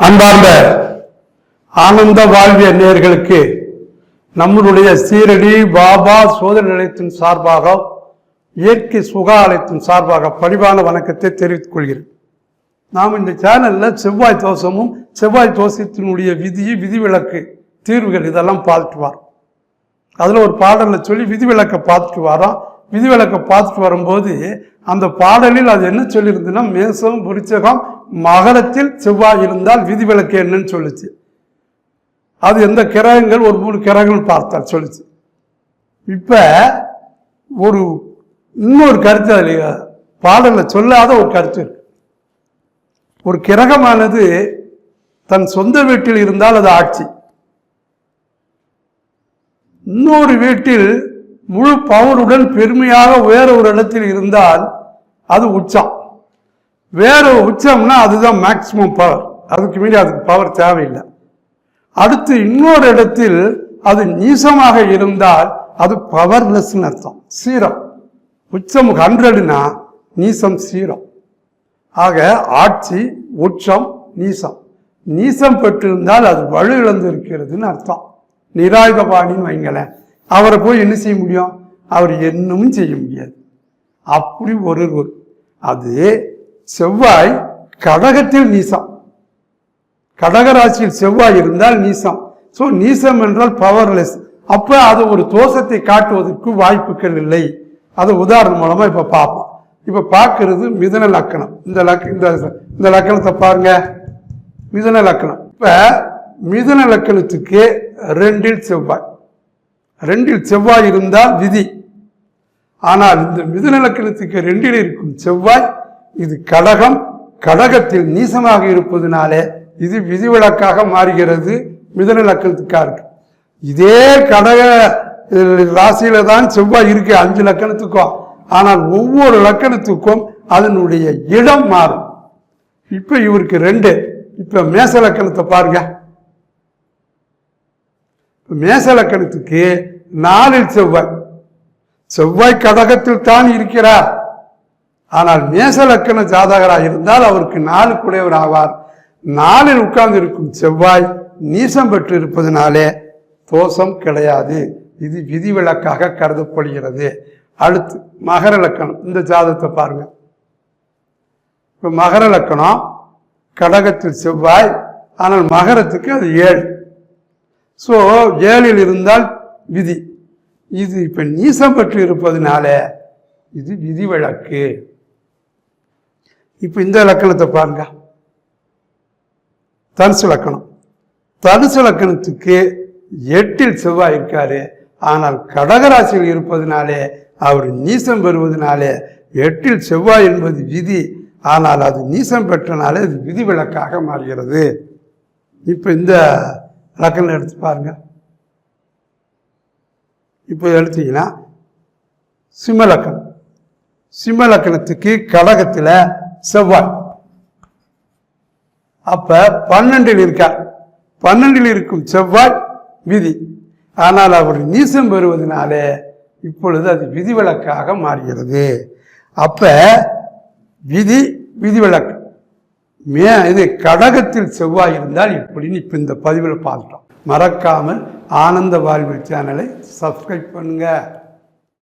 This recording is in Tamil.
அன்பார்ந்த ஆனந்த வாழ்விய நேர்களுக்கு நம்மளுடைய சீரடி பாபா சோதனை நிலையத்தின் சார்பாக இயற்கை சுகாலயத்தின் சார்பாக பணிவான வணக்கத்தை தெரிவித்துக் கொள்கிறேன். நாம் இந்த சேனல்ல செவ்வாய் தோஷமும் செவ்வாய் தோஷத்தினுடைய விதி விதிவிலக்கு தீர்வுகள் இதெல்லாம் பார்த்துட்டு வரோம் அதில் ஒரு பாடலில் சொல்லி விதிவிலக்கை பார்த்துட்டு வரோம் விதிவிலக்கை பார்த்துட்டு வரும்போது அந்த பாடலில் அது என்ன சொல்லியிருந்ததுன்னா மேசம் விருச்சகம் மகரத்தில் செவ்வாய் இருந்தால் விதிவிலக்கு என்னன்னு சொல்லுச்சு. அது எந்த கிரகங்கள் ஒரு மூணு கிரகங்கள் பார்த்தால் சொல்லுச்சு. இப்போ ஒரு இன்னொரு கருத்து அதில் பாடலில் சொல்லாத ஒரு கருத்து இருக்கு. ஒரு கிரகமானது தன் சொந்த வீட்டில் இருந்தால் அது ஆட்சி. இன்னொரு வீட்டில் முழு பவருடன் பெருமையாக வேற ஒரு இடத்தில் இருந்தால் அது உச்சம். வேறு உச்சம்னா அதுதான் மேக்சிமம் பவர் அதுக்கு மீறி அதுக்கு பவர் தேவையில்லை. அடுத்து இன்னொரு இடத்தில் அது நீசமாக இருந்தால் அது பவர்லெஸ்ன்னு அர்த்தம். சீரம் உச்சம் ஹண்ட்ரடுனா நீசம் சீரம் ஆக ஆட்சி உச்சம் நீசம். நீசம் பெற்றிருந்தால் அது வலு இழந்து இருக்கிறதுன்னு அர்த்தம். நிராயுதபாணின்னு வைங்களேன். அவரை போய் என்ன செய்ய முடியும்? அவர் என்னமும் செய்ய முடியாது. அப்படி ஒரு அது செவ்வாய் கடகத்தில் நீசம். கடகராசியில் செவ்வாய் இருந்தால் நீசம். ஸோ நீசம் என்றால் பவர்லெஸ் அப்போ அது ஒரு தோஷத்தை காட்டுவதற்கு வாய்ப்புகள் இல்லை. அதை உதாரணம் மூலமாக இப்போ பார்ப்போம். இப்போ பார்க்கறது மிதன லக்கணம். இந்த லக்க இந்த இந்த லக்கணத்தை பாருங்க. மிதன லக்கணம். இப்போ மிதன லக்கணத்துக்கு ரெண்டில் செவ்வாய். ரெண்டில் செவ்வாய் இருந்தால் விதி. ஆனால் இந்த மிதன லக்கணத்துக்கு ரெண்டில் இருக்கும் செவ்வாய் இது கடகம் கடகத்தில் நீசமாக இருப்பதனாலே இது விதிவிலக்காக மாறுகிறது மிதுன லக்கணத்துக்காருக்கு இதே கடக ராசியில தான் செவ்வாய் இருக்கு அஞ்சு லக்கணத்துக்கும். ஆனால் ஒவ்வொரு லக்கணத்துக்கும் அதனுடைய இடம் மாறும். இப்ப இவருக்கு ரெண்டு. இப்ப மேச லக்கணத்தை பாருங்க. மேச லக்கணத்துக்கு நாலில் செவ்வாய். செவ்வாய் கடகத்தில் தான் இருக்கிறார். ஆனால் மேச லக்கண ஜாதகராக இருந்தால் அவருக்கு நாலு குடையவர் ஆவார். நாலில் உட்கார்ந்து இருக்கும் செவ்வாய் நீசம் பெற்று இருப்பதனாலே தோஷம் கிடையாது. இது விதிவிலக்காக கருதப்படுகிறது. அடுத்து மகர லக்கணம். இந்த ஜாதகத்தை பாருங்க. இப்போ மகர லக்கணம். கடகத்தில் செவ்வாய். ஆனால் மகரத்துக்கு அது ஏழு. ஸோ ஏழில் இருந்தால் விதி. இது இப்போ நீசம் பெற்று இருப்பதனால இது விதிவிலக்கு. இப்போ இந்த லக்கணத்தை பாருங்க. தனுசு லக்கணம். தனுசு லக்கணத்துக்கு எட்டில் செவ்வாய் இருக்காரு. ஆனால் கடகராசியில் இருப்பதனாலே அவர் நீசம் பெறுவதனாலே எட்டில் செவ்வாய் என்பது விதி. ஆனால் அது நீசம் பெற்றனாலே அது விதிவிலக்காக மாறுகிறது. இப்போ இந்த லக்கணம் எடுத்து பாருங்க. இப்போ எடுத்தீங்கன்னா சிம்மலக்கணம் சிம்மலக்கணத்துக்கு கடகத்தில் செவ்வாய். அப்ப பன்னெண்டில் இருக்கார் பன்னெண்டில் இருக்கும் செவ்வாய் விதி. ஆனால் அவர் நீசம் பெறுவதனாலே இப்பொழுது அது விதிவிலக்காக மாறுகிறது. அப்ப விதி விதிவிலக்கு. மே இது கடகத்தில் செவ்வாய் இருந்தால் இப்படின்னு இப்போ இந்த பதிவில் பார்த்துட்டோம். மறக்காமல் ஆனந்த வாழ்வு சேனலை சப்ஸ்கிரைப் பண்ணுங்கள்